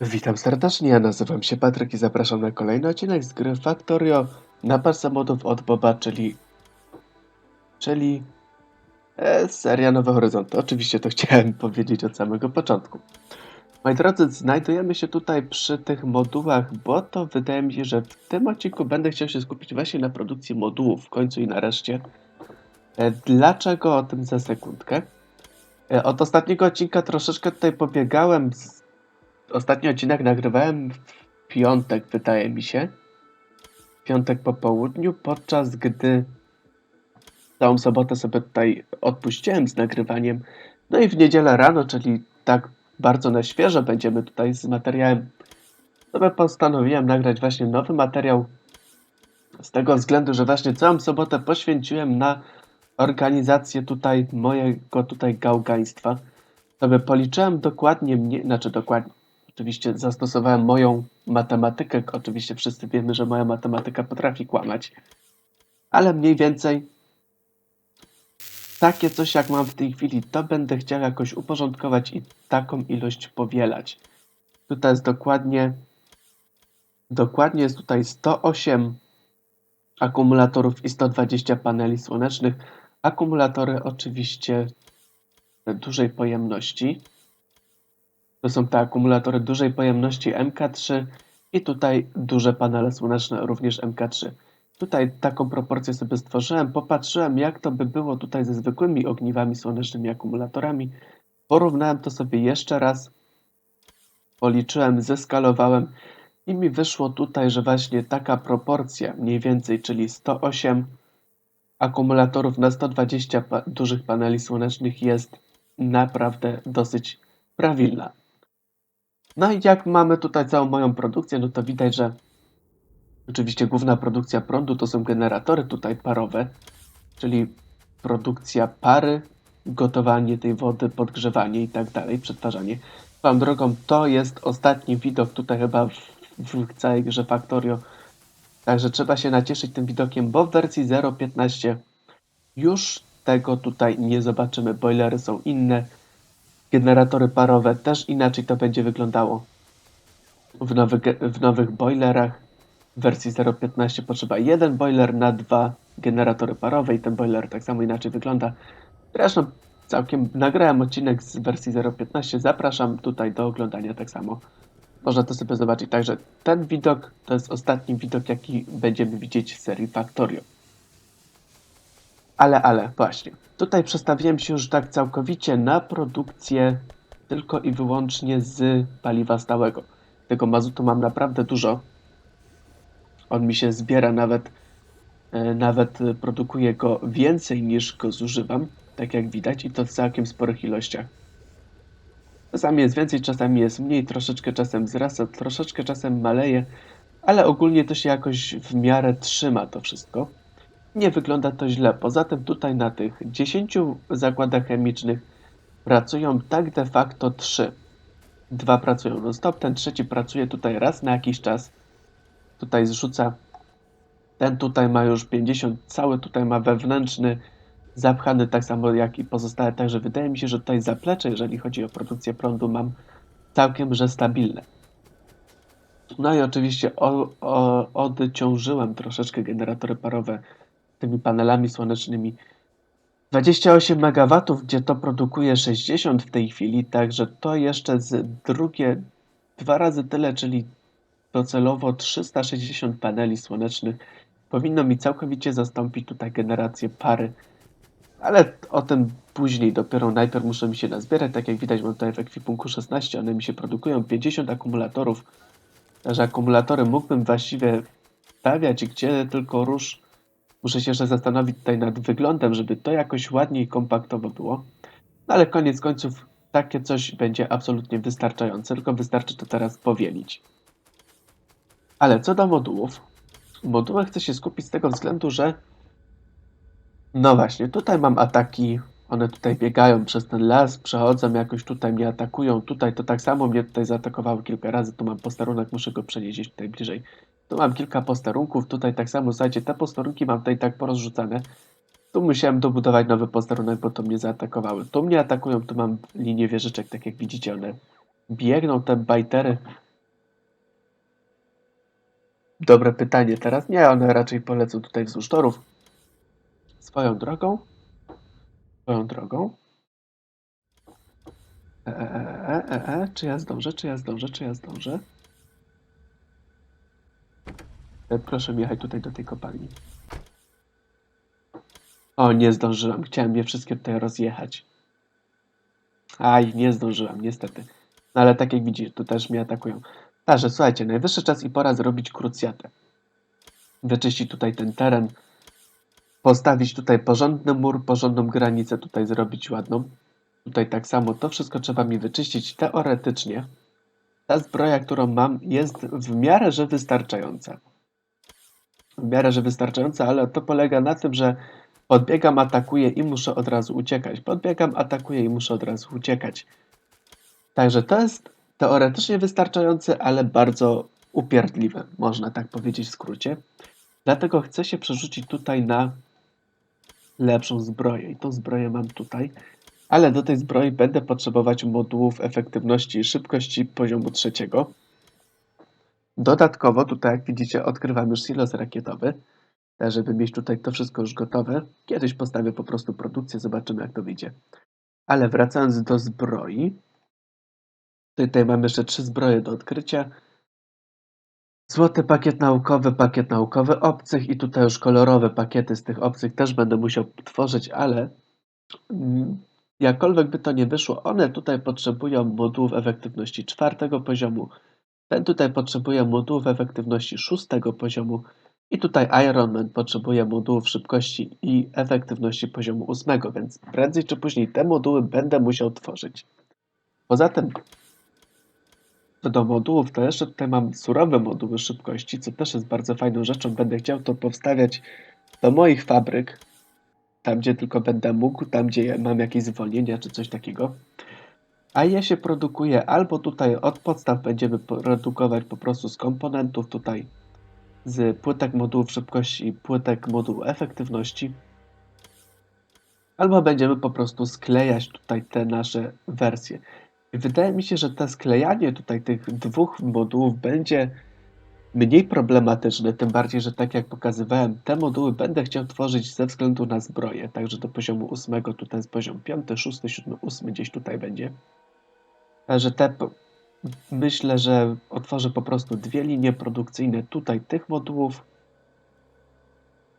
Witam serdecznie, ja nazywam się Patryk i zapraszam na kolejny odcinek z gry Factorio Napad samochodów od Boba, czyli czyli e, seria Nowe Horyzonty. Oczywiście to chciałem powiedzieć od samego początku. Moi drodzy, znajdujemy się tutaj przy tych modułach, bo to wydaje mi się, że w tym odcinku będę chciał się skupić właśnie na produkcji modułów w końcu i nareszcie. E, dlaczego o tym za sekundkę? E, od ostatniego odcinka troszeczkę tutaj pobiegałem z Ostatni odcinek nagrywałem w piątek, wydaje mi się. W piątek po południu, podczas gdy całą sobotę sobie tutaj odpuściłem z nagrywaniem. No i w niedzielę rano, czyli tak bardzo na świeżo będziemy tutaj z materiałem. Sobie postanowiłem nagrać właśnie nowy materiał. Z tego względu, że właśnie całą sobotę poświęciłem na organizację tutaj mojego tutaj gałgaństwa. Sobie policzyłem dokładnie, mnie, znaczy dokładnie, Oczywiście zastosowałem moją matematykę. Oczywiście wszyscy wiemy, że moja matematyka potrafi kłamać. Ale mniej więcej takie coś jak mam w tej chwili, to będę chciał jakoś uporządkować i taką ilość powielać. Tutaj jest dokładnie dokładnie jest tutaj 108 akumulatorów i 120 paneli słonecznych. Akumulatory oczywiście dużej pojemności. To są te akumulatory dużej pojemności MK3 i tutaj duże panele słoneczne, również MK3. Tutaj taką proporcję sobie stworzyłem, popatrzyłem jak to by było tutaj ze zwykłymi ogniwami słonecznymi akumulatorami. Porównałem to sobie jeszcze raz, policzyłem, zeskalowałem i mi wyszło tutaj, że właśnie taka proporcja mniej więcej, czyli 108 akumulatorów na 120 pa dużych paneli słonecznych jest naprawdę dosyć prawilna. No i jak mamy tutaj całą moją produkcję, no to widać, że oczywiście główna produkcja prądu to są generatory tutaj parowe, czyli produkcja pary, gotowanie tej wody, podgrzewanie i tak dalej, przetwarzanie. Swoją drogą, to jest ostatni widok tutaj chyba w, w całej grze Factorio, także trzeba się nacieszyć tym widokiem, bo w wersji 0.15 już tego tutaj nie zobaczymy. Boilery są inne, generatory parowe też inaczej to będzie wyglądało. W, nowy, w nowych boilerach w wersji 0.15 potrzeba jeden boiler na dwa generatory parowe i ten boiler tak samo inaczej wygląda. Zresztą całkiem nagrałem odcinek z wersji 0.15, zapraszam tutaj do oglądania tak samo. Można to sobie zobaczyć. Także ten widok to jest ostatni widok, jaki będziemy widzieć w serii Factorio. Ale, ale, właśnie. Tutaj przestawiłem się już tak całkowicie na produkcję tylko i wyłącznie z paliwa stałego. Tego mazutu mam naprawdę dużo. On mi się zbiera nawet, e, nawet produkuje go więcej niż go zużywam, tak jak widać, i to w całkiem sporych ilościach. Czasami jest więcej, czasami jest mniej, troszeczkę czasem wzrasta, troszeczkę czasem maleje, ale ogólnie to się jakoś w miarę trzyma to wszystko. Nie wygląda to źle. Poza tym tutaj na tych 10 zakładach chemicznych pracują tak de facto 3. Dwa pracują non stop, ten trzeci pracuje tutaj raz na jakiś czas. Tutaj zrzuca. Ten tutaj ma już 50, cały tutaj ma wewnętrzny zapchany tak samo jak i pozostałe, także wydaje mi się, że tutaj zaplecze, jeżeli chodzi o produkcję prądu, mam całkiem że stabilne. No i oczywiście o, o, odciążyłem troszeczkę generatory parowe tymi panelami słonecznymi. 28 MW, gdzie to produkuje 60 w tej chwili, także to jeszcze z drugie dwa razy tyle, czyli docelowo 360 paneli słonecznych powinno mi całkowicie zastąpić tutaj generację pary. Ale o tym później dopiero najpierw muszę mi się nazbierać. Tak jak widać mam tutaj w ekwipunku 16, one mi się produkują 50 akumulatorów. Także akumulatory mógłbym właściwie stawiać gdzie tylko róż Muszę się jeszcze zastanowić tutaj nad wyglądem, żeby to jakoś ładniej kompaktowo było. No ale koniec końców takie coś będzie absolutnie wystarczające, tylko wystarczy to teraz powielić. Ale co do modułów. Moduły chcę się skupić z tego względu, że no właśnie, tutaj mam ataki, one tutaj biegają przez ten las, przechodzą, jakoś tutaj mnie atakują, tutaj to tak samo mnie tutaj zaatakowały kilka razy, tu mam posterunek, muszę go przenieść tutaj bliżej. Tu mam kilka posterunków, tutaj tak samo, słuchajcie, te posterunki mam tutaj tak porozrzucane. Tu musiałem dobudować nowy posterunek, bo to mnie zaatakowały. Tu mnie atakują, tu mam linię wieżyczek, tak jak widzicie, one biegną, te bajtery. Dobre pytanie teraz. Nie, one raczej polecą tutaj wzdłuż torów. Swoją drogą. Swoją drogą. E, e, e, e, e, czy ja zdążę, czy ja zdążę, czy ja zdążę? E, Proszę jechać tutaj do tej kopalni. O, nie zdążyłem. Chciałem je wszystkie tutaj rozjechać. Aj, nie zdążyłem, niestety. No ale tak jak widzisz, tu też mnie atakują. Także słuchajcie, najwyższy czas i pora zrobić krucjatę. Wyczyścić tutaj ten teren. Postawić tutaj porządny mur, porządną granicę tutaj zrobić ładną. Tutaj tak samo to wszystko trzeba mi wyczyścić. Teoretycznie ta zbroja, którą mam jest w miarę, że wystarczająca. W miarę, że wystarczająca, ale to polega na tym, że podbiegam, atakuję i muszę od razu uciekać. Podbiegam, atakuję i muszę od razu uciekać. Także to jest teoretycznie wystarczające, ale bardzo upierdliwe, można tak powiedzieć w skrócie. Dlatego chcę się przerzucić tutaj na lepszą zbroję. I tą zbroję mam tutaj. Ale do tej zbroi będę potrzebować modułów efektywności i szybkości poziomu trzeciego. Dodatkowo tutaj, jak widzicie, odkrywam już silos rakietowy. Tak, Żeby mieć tutaj to wszystko już gotowe. Kiedyś postawię po prostu produkcję, zobaczymy jak to wyjdzie. Ale wracając do zbroi. Tutaj mam jeszcze trzy zbroje do odkrycia. Złoty pakiet naukowy, pakiet naukowy obcych i tutaj już kolorowe pakiety z tych obcych też będę musiał tworzyć, ale mm, jakkolwiek by to nie wyszło, one tutaj potrzebują modułów efektywności czwartego poziomu. Ten tutaj potrzebuje modułów efektywności szóstego poziomu i tutaj Iron Man potrzebuje modułów szybkości i efektywności poziomu ósmego, więc prędzej czy później te moduły będę musiał tworzyć. Poza tym do modułów to jeszcze tutaj mam surowe moduły szybkości, co też jest bardzo fajną rzeczą. Będę chciał to powstawiać do moich fabryk, tam gdzie tylko będę mógł, tam gdzie mam jakieś zwolnienia czy coś takiego. A je się produkuje albo tutaj od podstaw będziemy produkować po prostu z komponentów tutaj z płytek modułów szybkości i płytek modułu efektywności. Albo będziemy po prostu sklejać tutaj te nasze wersje. I Wydaje mi się, że to sklejanie tutaj tych dwóch modułów będzie mniej problematyczne, tym bardziej, że tak jak pokazywałem, te moduły będę chciał tworzyć ze względu na zbroję, także do poziomu 8 tutaj jest poziom 5, 6, 7, 8 gdzieś tutaj będzie. Także te myślę, że otworzę po prostu dwie linie produkcyjne tutaj tych modułów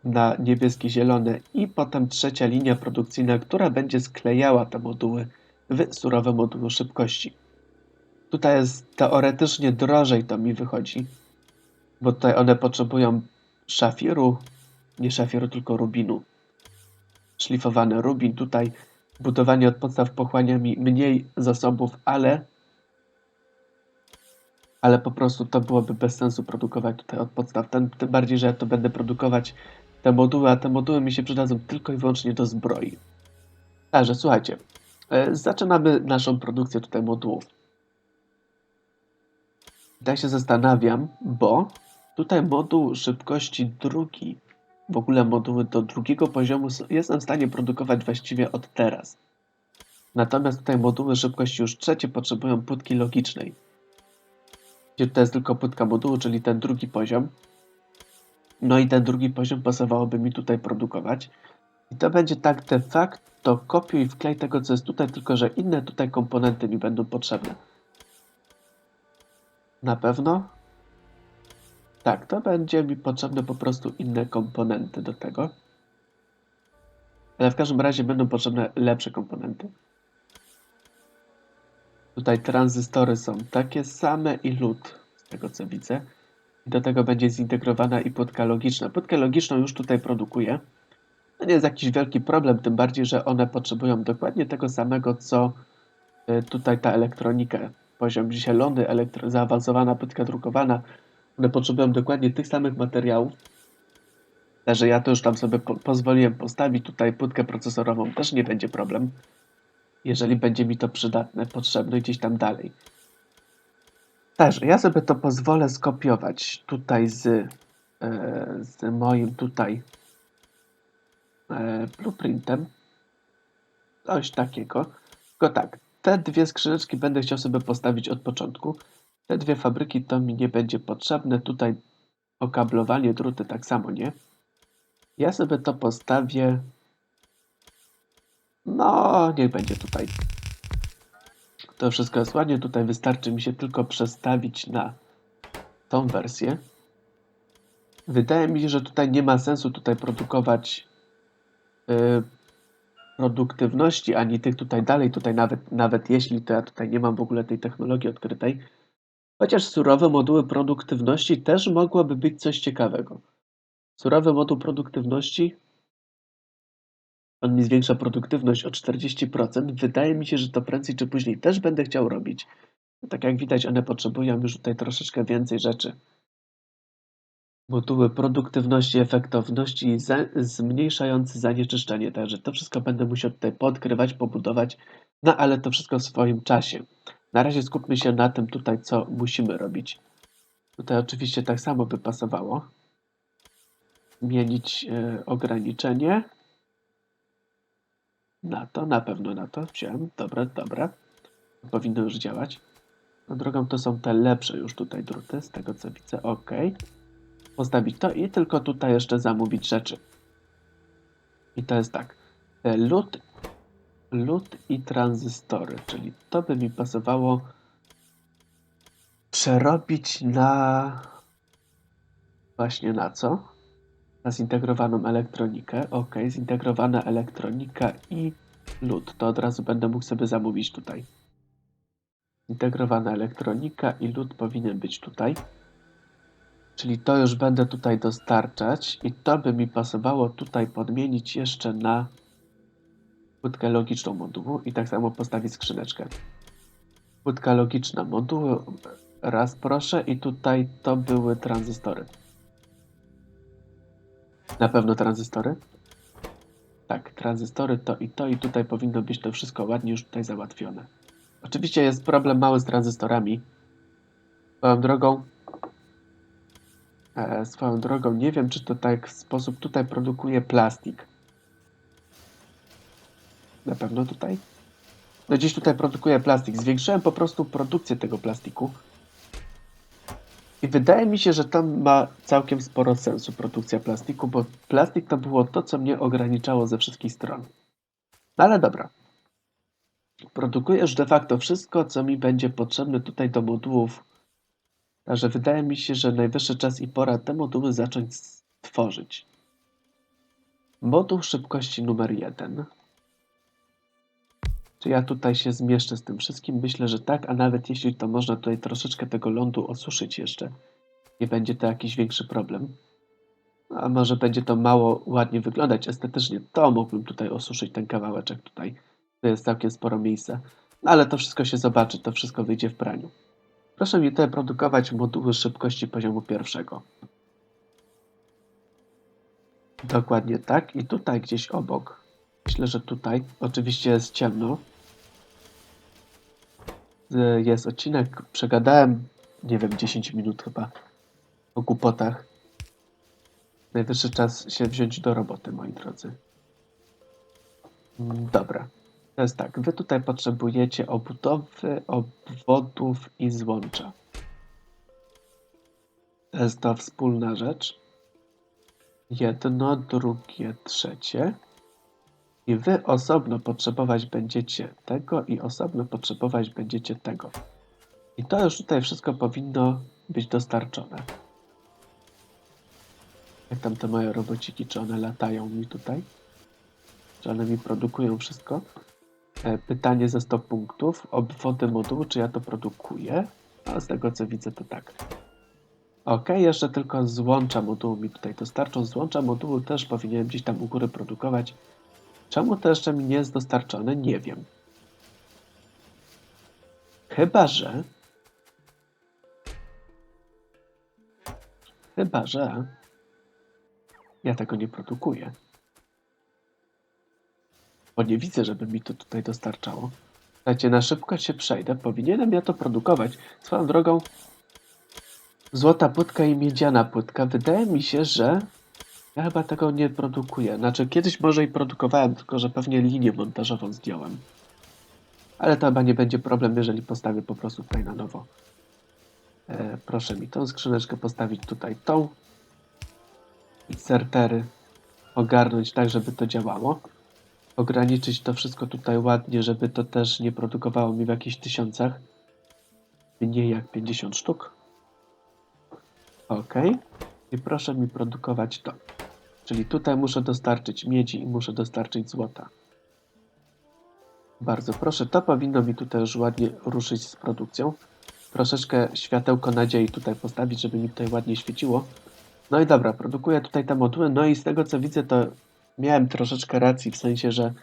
na niebieskie, zielone i potem trzecia linia produkcyjna, która będzie sklejała te moduły w surowe moduły szybkości. Tutaj jest teoretycznie drożej to mi wychodzi, bo tutaj one potrzebują szafiru, nie szafiru, tylko rubinu. Szlifowany rubin tutaj, budowanie od podstaw pochłania mi mniej zasobów, ale ale po prostu to byłoby bez sensu produkować tutaj od podstaw. Tym, tym bardziej, że ja to będę produkować te moduły, a te moduły mi się przydadzą tylko i wyłącznie do zbroi. Także słuchajcie, e, zaczynamy naszą produkcję tutaj modułów. Tak się zastanawiam, bo tutaj moduł szybkości drugi, w ogóle moduły do drugiego poziomu jestem w stanie produkować właściwie od teraz. Natomiast tutaj moduły szybkości już trzecie potrzebują płytki logicznej. Gdzie tutaj jest tylko płytka modułu, czyli ten drugi poziom. No i ten drugi poziom pasowałoby mi tutaj produkować. I to będzie tak de facto kopiuj i wklej tego, co jest tutaj, tylko że inne tutaj komponenty mi będą potrzebne. Na pewno? Tak, to będzie mi potrzebne po prostu inne komponenty do tego. Ale w każdym razie będą potrzebne lepsze komponenty. Tutaj tranzystory są takie same i lód, z tego co widzę. I do tego będzie zintegrowana i płytka logiczna. Płytkę logiczną już tutaj produkuję. To nie jest jakiś wielki problem, tym bardziej, że one potrzebują dokładnie tego samego, co y, tutaj ta elektronika. Poziom zielony, elektro- zaawansowana płytka drukowana. One potrzebują dokładnie tych samych materiałów. Także ja to już tam sobie po pozwoliłem postawić. Tutaj płytkę procesorową też nie będzie problem. Jeżeli będzie mi to przydatne, potrzebne gdzieś tam dalej. Także ja sobie to pozwolę skopiować tutaj z, e, z moim tutaj e, blueprintem. Coś takiego. Tylko tak, te dwie skrzyneczki będę chciał sobie postawić od początku. Te dwie fabryki to mi nie będzie potrzebne. Tutaj okablowanie druty tak samo, nie? Ja sobie to postawię. No, niech będzie tutaj. To wszystko jest ładnie. Tutaj wystarczy mi się tylko przestawić na tą wersję. Wydaje mi się, że tutaj nie ma sensu tutaj produkować y, produktywności, ani tych tutaj dalej. Tutaj nawet, nawet jeśli to ja tutaj nie mam w ogóle tej technologii odkrytej. Chociaż surowe moduły produktywności też mogłoby być coś ciekawego. Surowy moduł produktywności on mi zwiększa produktywność o 40%. Wydaje mi się, że to prędzej czy później też będę chciał robić. Tak jak widać, one potrzebują już tutaj troszeczkę więcej rzeczy. Moduły produktywności, efektowności za, zmniejszające zanieczyszczenie. Także to wszystko będę musiał tutaj podkrywać, pobudować. No ale to wszystko w swoim czasie. Na razie skupmy się na tym tutaj, co musimy robić. Tutaj oczywiście tak samo by pasowało. Zmienić e, ograniczenie. Na to, na pewno na to wziąłem. Dobra, dobra. Powinno już działać. No drogą to są te lepsze już tutaj druty, z tego co widzę. Ok. Postawić to i tylko tutaj jeszcze zamówić rzeczy. I to jest tak. E, Lód, lód i tranzystory, czyli to by mi pasowało przerobić na właśnie na co? Na zintegrowaną elektronikę. Ok, zintegrowana elektronika i lód. To od razu będę mógł sobie zamówić tutaj. Zintegrowana elektronika i lód powinien być tutaj. Czyli to już będę tutaj dostarczać i to by mi pasowało tutaj podmienić jeszcze na płytkę logiczną modułu i tak samo postawić skrzyneczkę. Płytka logiczna modułu, raz proszę i tutaj to były tranzystory. Na pewno tranzystory? Tak, tranzystory to i to i tutaj powinno być to wszystko ładnie już tutaj załatwione. Oczywiście jest problem mały z tranzystorami. Swoją drogą, e, swoją drogą nie wiem, czy to tak w sposób tutaj produkuje plastik. Na pewno tutaj? No gdzieś tutaj produkuje plastik. Zwiększyłem po prostu produkcję tego plastiku. I wydaje mi się, że tam ma całkiem sporo sensu produkcja plastiku, bo plastik to było to, co mnie ograniczało ze wszystkich stron. No ale dobra. Produkujesz de facto wszystko, co mi będzie potrzebne tutaj do modułów. Także wydaje mi się, że najwyższy czas i pora te moduły zacząć tworzyć. Moduł szybkości numer jeden. Czy ja tutaj się zmieszczę z tym wszystkim? Myślę, że tak, a nawet jeśli to można tutaj troszeczkę tego lądu osuszyć jeszcze, nie będzie to jakiś większy problem. A może będzie to mało ładnie wyglądać estetycznie, to mógłbym tutaj osuszyć ten kawałeczek tutaj. To jest całkiem sporo miejsca. No ale to wszystko się zobaczy, to wszystko wyjdzie w praniu. Proszę mi tutaj produkować moduły szybkości poziomu pierwszego. Dokładnie tak. I tutaj gdzieś obok. Myślę, że tutaj. Oczywiście jest ciemno. Y, Jest odcinek. Przegadałem, nie wiem, 10 minut chyba o głupotach. Najwyższy czas się wziąć do roboty, moi drodzy. Mm, Dobra. To jest tak. Wy tutaj potrzebujecie obudowy, obwodów i złącza. To jest ta wspólna rzecz. Jedno, drugie, trzecie. I wy osobno potrzebować będziecie tego i osobno potrzebować będziecie tego. I to już tutaj wszystko powinno być dostarczone. Jak tam te moje robociki, czy one latają mi tutaj? Czy one mi produkują wszystko? E, Pytanie ze 100 punktów. Obwody modułu, czy ja to produkuję? A z tego co widzę, to tak. Ok, jeszcze tylko złącza modułu mi tutaj dostarczą. Złącza modułu też powinienem gdzieś tam u góry produkować. Czemu jeszcze mi nie jest dostarczone? Nie wiem. Chyba, że. Chyba, że. Ja tego nie produkuję. Bo nie widzę, żeby mi to tutaj dostarczało. Słuchajcie, na szybko się przejdę. Powinienem ja to produkować. Swoją drogą, złota płytka i miedziana płytka. Wydaje mi się, że ja chyba tego nie produkuję. Znaczy, kiedyś może i produkowałem, tylko że pewnie linię montażową zdjąłem. Ale to chyba nie będzie problem, jeżeli postawię po prostu tutaj na nowo. E, proszę mi tą skrzyneczkę postawić tutaj, tą insertery ogarnąć tak, żeby to działało. Ograniczyć to wszystko tutaj ładnie, żeby to też nie produkowało mi w jakichś tysiącach. Mniej jak 50 sztuk. Ok. I proszę mi produkować to. Czyli tutaj muszę dostarczyć miedzi i muszę dostarczyć złota. Bardzo proszę, to powinno mi tutaj już ładnie ruszyć z produkcją. Troszeczkę światełko nadziei tutaj postawić, żeby mi tutaj ładnie świeciło. No i dobra, produkuję tutaj te moduły. No i z tego co widzę, to miałem troszeczkę racji, w sensie, że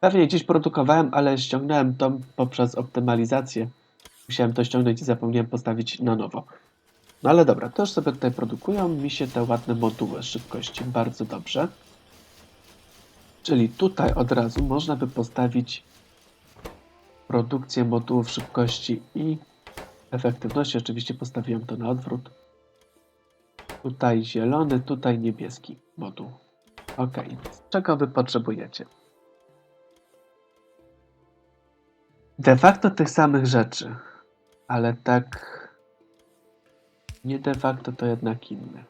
pewnie gdzieś produkowałem, ale ściągnąłem to poprzez optymalizację. Musiałem to ściągnąć i zapomniałem postawić na nowo. No ale dobra, to już sobie tutaj produkują mi się te ładne moduły szybkości. Bardzo dobrze. Czyli tutaj od razu można by postawić produkcję modułów szybkości i efektywności. Oczywiście postawiłem to na odwrót. Tutaj zielony, tutaj niebieski moduł. Ok, czego wy potrzebujecie? De facto tych samych rzeczy, ale tak nie de facto to jednak inne.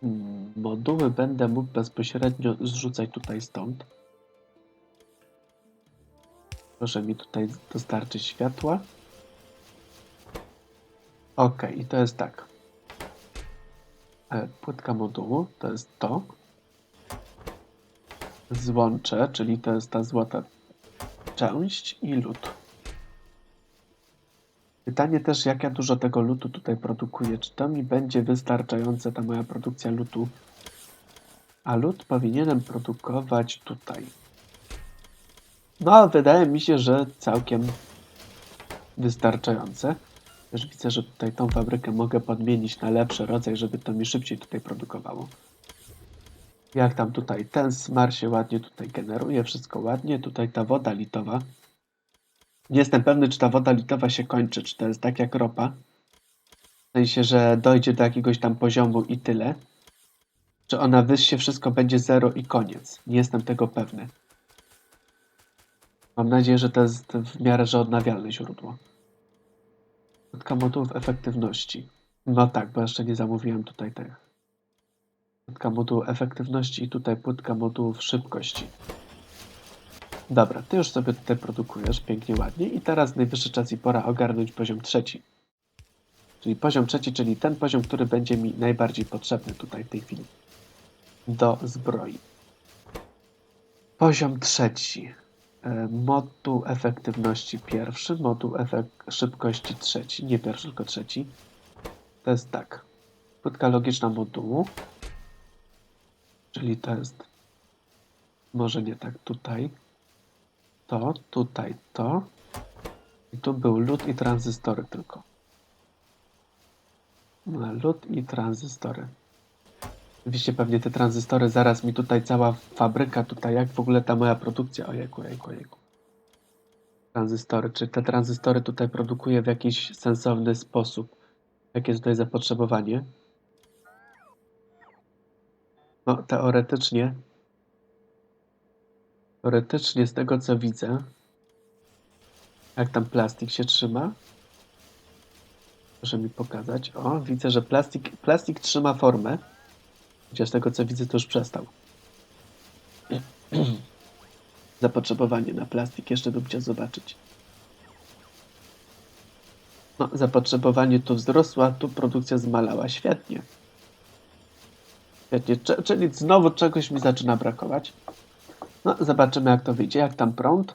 Hmm, moduły będę mógł bezpośrednio zrzucać tutaj stąd. Proszę mi tutaj dostarczyć światła. Ok, i to jest tak. E, Płytka modułu to jest to. Złącze, czyli to jest ta złota część i lód. Pytanie też, jak ja dużo tego lutu tutaj produkuję. Czy to mi będzie wystarczające, ta moja produkcja lutu? A lód powinienem produkować tutaj. No, wydaje mi się, że całkiem wystarczające. Też widzę, że tutaj tą fabrykę mogę podmienić na lepszy rodzaj, żeby to mi szybciej tutaj produkowało. Jak tam tutaj ten smar się ładnie tutaj generuje, wszystko ładnie. Tutaj ta woda litowa. Nie jestem pewny, czy ta woda litowa się kończy, czy to jest tak jak ropa. W sensie, że dojdzie do jakiegoś tam poziomu i tyle. Czy ona wyższe wszystko będzie zero i koniec. Nie jestem tego pewny. Mam nadzieję, że to jest w miarę że odnawialne źródło. Płytka modułów efektywności. No tak, bo jeszcze nie zamówiłem tutaj tych. Płytka modułu efektywności i tutaj płytka modułów szybkości. Dobra, ty już sobie tutaj produkujesz pięknie, ładnie i teraz najwyższy czas i pora ogarnąć poziom trzeci. Czyli poziom trzeci, czyli ten poziom, który będzie mi najbardziej potrzebny tutaj w tej chwili. Do zbroi. Poziom trzeci. E, Moduł efektywności pierwszy, moduł efek szybkości trzeci, nie pierwszy, tylko trzeci. To jest tak. Płytka logiczna modułu. Czyli to jest może nie tak tutaj. To, tutaj to. I tu był lód i tranzystory tylko. No, Lód i tranzystory. Oczywiście pewnie te tranzystory, zaraz mi tutaj cała fabryka, tutaj jak w ogóle ta moja produkcja, ojejku, ojejku, ojejku. Tranzystory, czy te tranzystory tutaj produkuję w jakiś sensowny sposób? Jakie jest tutaj zapotrzebowanie? No, teoretycznie, teoretycznie z tego co widzę, jak tam plastik się trzyma, proszę mi pokazać. O, widzę, że plastik, plastik trzyma formę. Chociaż tego co widzę, to już przestał. Zapotrzebowanie na plastik jeszcze bym chciał zobaczyć. No, zapotrzebowanie tu wzrosło, a tu produkcja zmalała. Świetnie. Świetnie, czyli znowu czegoś mi zaczyna brakować. No, zobaczymy jak to wyjdzie. Jak tam prąd?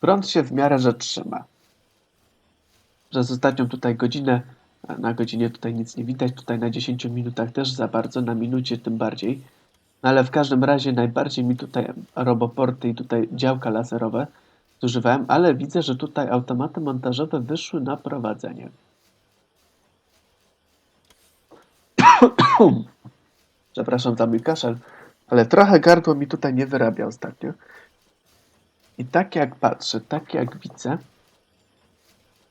Prąd się w miarę że trzyma. Przez ostatnią tutaj godzinę a Na godzinie tutaj nic nie widać, tutaj na 10 minutach też za bardzo, na minucie tym bardziej. No ale w każdym razie najbardziej mi tutaj roboporty i tutaj działka laserowe zużywałem, ale widzę, że tutaj automaty montażowe wyszły na prowadzenie. Przepraszam za mój kaszel, ale trochę gardło mi tutaj nie wyrabia ostatnio. I tak jak patrzę, tak jak widzę,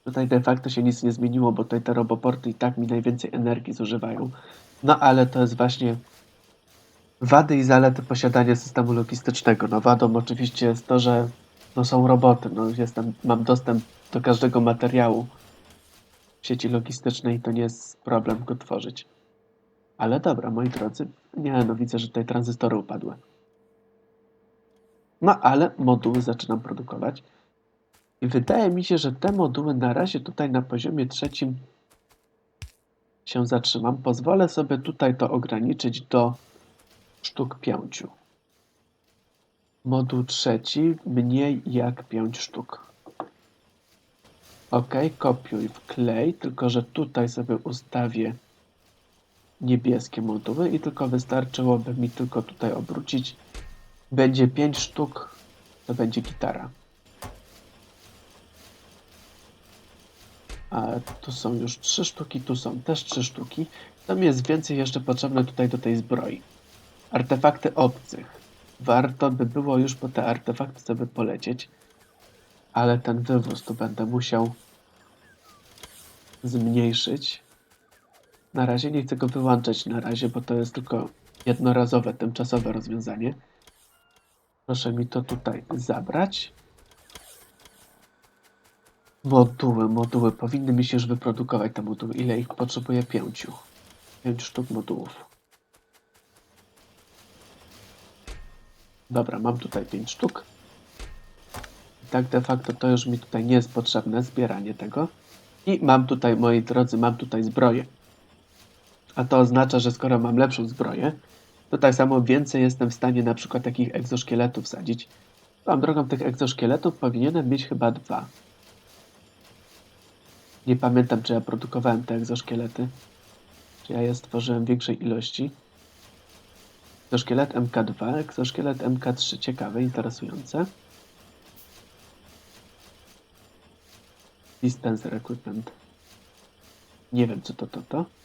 Tutaj de facto się nic nie zmieniło, bo tutaj te roboporty i tak mi najwięcej energii zużywają. No ale to jest właśnie wady i zalety posiadania systemu logistycznego. No wadą oczywiście jest to, że no, są roboty. No, jestem, mam dostęp do każdego materiału w sieci logistycznej to nie jest problem go tworzyć. Ale dobra, moi drodzy. Nie, no widzę, że tutaj tranzystory upadły. No, ale moduły zaczynam produkować. I wydaje mi się, że te moduły na razie tutaj na poziomie trzecim się zatrzymam. Pozwolę sobie tutaj to ograniczyć do sztuk pięciu. Moduł trzeci mniej jak 5 sztuk. Ok, kopiuj, wklej, tylko że tutaj sobie ustawię niebieskie moduły i tylko wystarczyłoby mi tylko tutaj obrócić. Będzie 5 sztuk, to będzie gitara. A tu są już 3 sztuki, tu są też 3 sztuki. To mi jest więcej jeszcze potrzebne tutaj do tej zbroi. Artefakty obcych. Warto by było już po te artefakty sobie polecieć, ale ten wywóz tu będę musiał zmniejszyć. Na razie nie chcę go wyłączać na razie, bo to jest tylko jednorazowe, tymczasowe rozwiązanie. Proszę mi to tutaj zabrać. Moduły, moduły. Powinny mi się już wyprodukować te moduły. Ile ich potrzebuję? Pięciu. Pięć sztuk modułów. Dobra, mam tutaj 5 sztuk. I tak de facto to już mi tutaj nie jest potrzebne, zbieranie tego. I mam tutaj, moi drodzy, mam tutaj zbroję. A to oznacza, że skoro mam lepszą zbroję, to tak samo więcej jestem w stanie na przykład takich egzoszkieletów sadzić. Mam drogą tych egzoszkieletów powinienem mieć chyba dwa. Nie pamiętam, czy ja produkowałem te egzoszkielety. Czy ja je stworzyłem w większej ilości. Egzoszkielet MK2, egzoszkielet MK3. Ciekawe, interesujące. Dispenser equipment. Nie wiem, co to to to.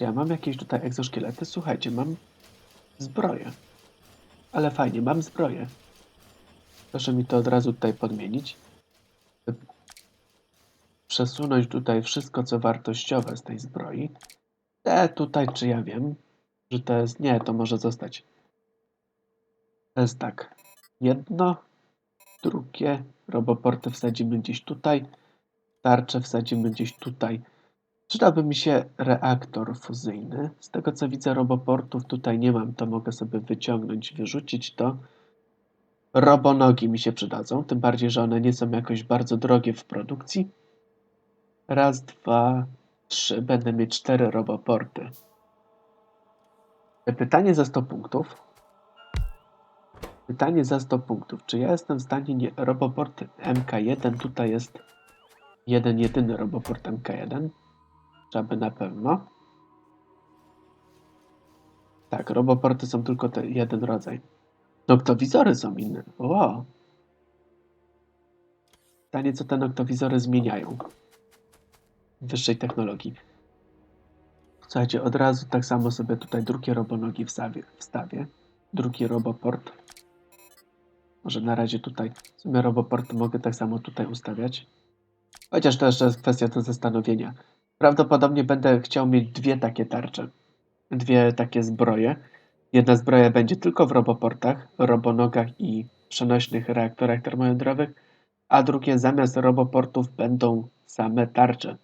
Czy ja mam jakieś tutaj egzoszkielety? Słuchajcie, mam zbroję. Ale fajnie, mam zbroję. Proszę mi to od razu tutaj podmienić. Przesunąć tutaj wszystko, co wartościowe z tej zbroi. Te tutaj, czy ja wiem, że to jest... Nie, to może zostać. To jest tak. Jedno, drugie, roboporty wsadzimy gdzieś tutaj, tarczę wsadzimy gdzieś tutaj. Przydałby mi się reaktor fuzyjny. Z tego co widzę, roboportów tutaj nie mam, to mogę sobie wyciągnąć, wyrzucić to. Robonogi mi się przydadzą, tym bardziej, że one nie są jakoś bardzo drogie w produkcji. Raz, dwa, trzy. Będę mieć cztery roboporty. Pytanie za 100 punktów. Pytanie za 100 punktów. Czy ja jestem w stanie... Nie... Roboport MK1. Tutaj jest jeden, jedyny roboport MK1. Żeby na pewno. Tak, roboporty są tylko te jeden rodzaj. Noktowizory są inne. O! Pytanie, co te noktowizory zmieniają wyższej technologii. Słuchajcie, od razu tak samo sobie tutaj drugie robonogi wstawię. wstawię. Drugi roboport. Może na razie tutaj w sumie roboporty mogę tak samo tutaj ustawiać. Chociaż jeszcze jest kwestia do zastanowienia. Prawdopodobnie będę chciał mieć dwie takie tarcze. Dwie takie zbroje. Jedna zbroja będzie tylko w roboportach, robonogach i przenośnych reaktorach termojądrowych, a drugie zamiast roboportów będą same tarcze.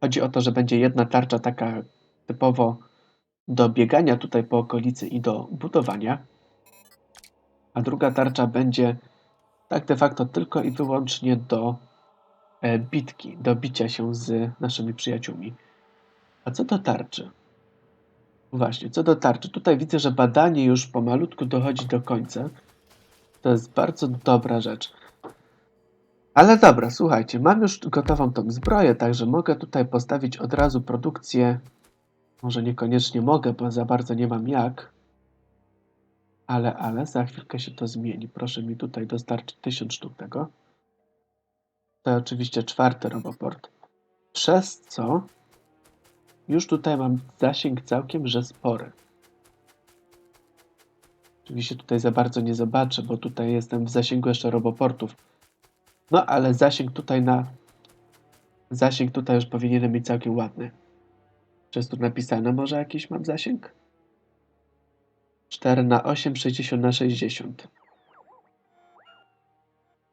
Chodzi o to, że będzie jedna tarcza taka typowo do biegania tutaj po okolicy i do budowania, a druga tarcza będzie tak de facto tylko i wyłącznie do bitki, do bicia się z naszymi przyjaciółmi. A co do tarczy? Właśnie, co do tarczy. Tutaj widzę, że badanie już pomalutku dochodzi do końca. To jest bardzo dobra rzecz. Ale dobra, słuchajcie, mam już gotową tą zbroję, także mogę tutaj postawić od razu produkcję. Może niekoniecznie mogę, bo za bardzo nie mam jak. Ale, ale, za chwilkę się to zmieni. Proszę mi tutaj dostarczyć 1000 sztuk tego. To oczywiście czwarty roboport. Przez co już tutaj mam zasięg całkiem, że spory. Oczywiście tutaj za bardzo nie zobaczę, bo tutaj jestem w zasięgu jeszcze roboportów. No ale zasięg tutaj na... Zasięg tutaj już powinienem mieć całkiem ładny. Czy jest tu napisane może jakiś mam zasięg? 4 na 8, 60 na 60.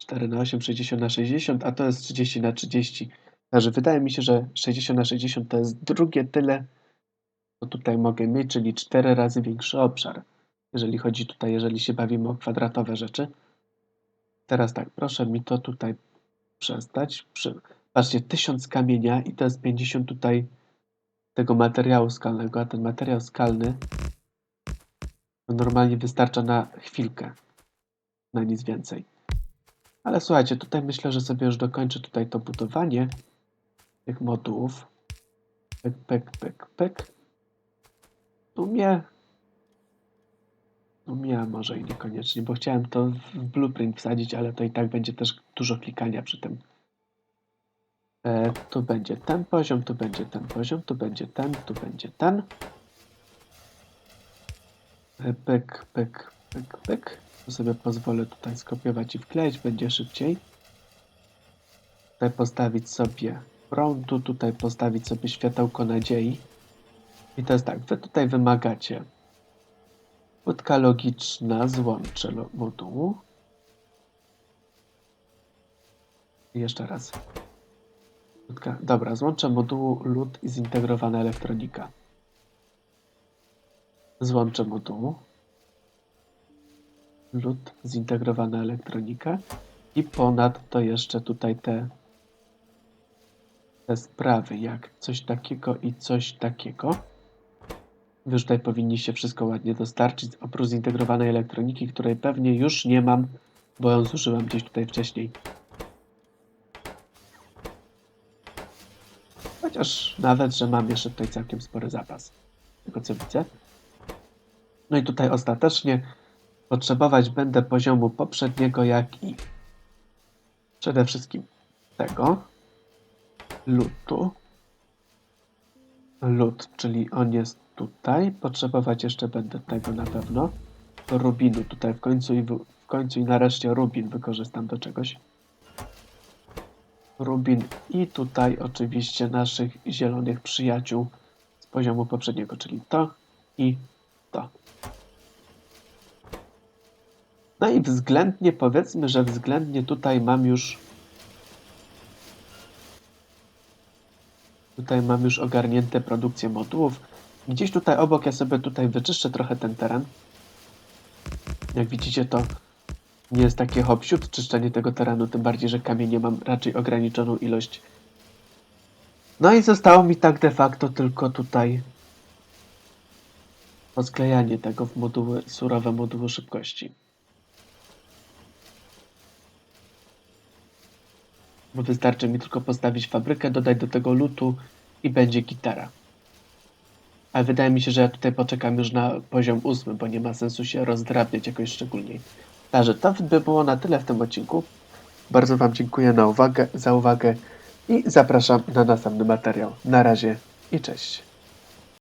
4 na 8, 60 na 60, a to jest 30 na 30. Także wydaje mi się, że 60 na 60 to jest drugie tyle, to tutaj mogę mieć, czyli cztery razy większy obszar. Jeżeli chodzi tutaj, jeżeli się bawimy o kwadratowe rzeczy. Teraz tak, proszę mi to tutaj przestać. Patrzcie, 1000 kamienia i to jest 50 tutaj tego materiału skalnego, a ten materiał skalny normalnie wystarcza na chwilkę, na nic więcej. Ale słuchajcie, tutaj myślę, że sobie już dokończę tutaj to budowanie tych modułów. Pyk, pyk, pyk. Tu mnie... Tu mnie, a może i niekoniecznie, bo chciałem to w blueprint wsadzić, ale to i tak będzie też dużo klikania przy tym. E, tu będzie ten poziom, tu będzie ten poziom, tu będzie ten, tu będzie ten. E, Pyk, pyk, pyk, pyk. Tu sobie pozwolę tutaj skopiować i wkleić, będzie szybciej. Tutaj postawić sobie prądu, tutaj postawić sobie światełko nadziei. I to jest tak, wy tutaj wymagacie płytka logiczna, złącze modułu. Jeszcze raz. Płytka, dobra, złącze modułu LUT i zintegrowana elektronika. Złącze modułu. LUT, zintegrowana elektronika. I ponadto jeszcze tutaj te, te sprawy, jak coś takiego i coś takiego. Wy już tutaj powinniście wszystko ładnie dostarczyć, oprócz zintegrowanej elektroniki, której pewnie już nie mam, bo ją zużyłem gdzieś tutaj wcześniej. Chociaż nawet, że mam jeszcze tutaj całkiem spory zapas. Tego co widzę. No i tutaj ostatecznie potrzebować będę poziomu poprzedniego, jak i przede wszystkim tego lutu. Lód, czyli on jest tutaj. Potrzebować jeszcze będę tego na pewno. Rubinu tutaj w końcu i w, w końcu i nareszcie rubin wykorzystam do czegoś. Rubin i tutaj oczywiście naszych zielonych przyjaciół z poziomu poprzedniego, czyli to i to. No i względnie powiedzmy, że względnie tutaj mam już Tutaj mam już ogarnięte produkcję modułów. Gdzieś tutaj obok ja sobie tutaj wyczyszczę trochę ten teren. Jak widzicie to nie jest takie hop czyszczenie tego terenu, tym bardziej, że kamienie mam raczej ograniczoną ilość. No i zostało mi tak de facto tylko tutaj posklejanie tego w moduły, surowe moduły szybkości. Wystarczy mi tylko postawić fabrykę, dodać do tego lutu i będzie gitara. Ale wydaje mi się, że ja tutaj poczekam już na poziom ósmy, bo nie ma sensu się rozdrabniać jakoś szczególniej. Także to by było na tyle w tym odcinku. Bardzo Wam dziękuję na uwagę, za uwagę i zapraszam na następny materiał. Na razie i cześć.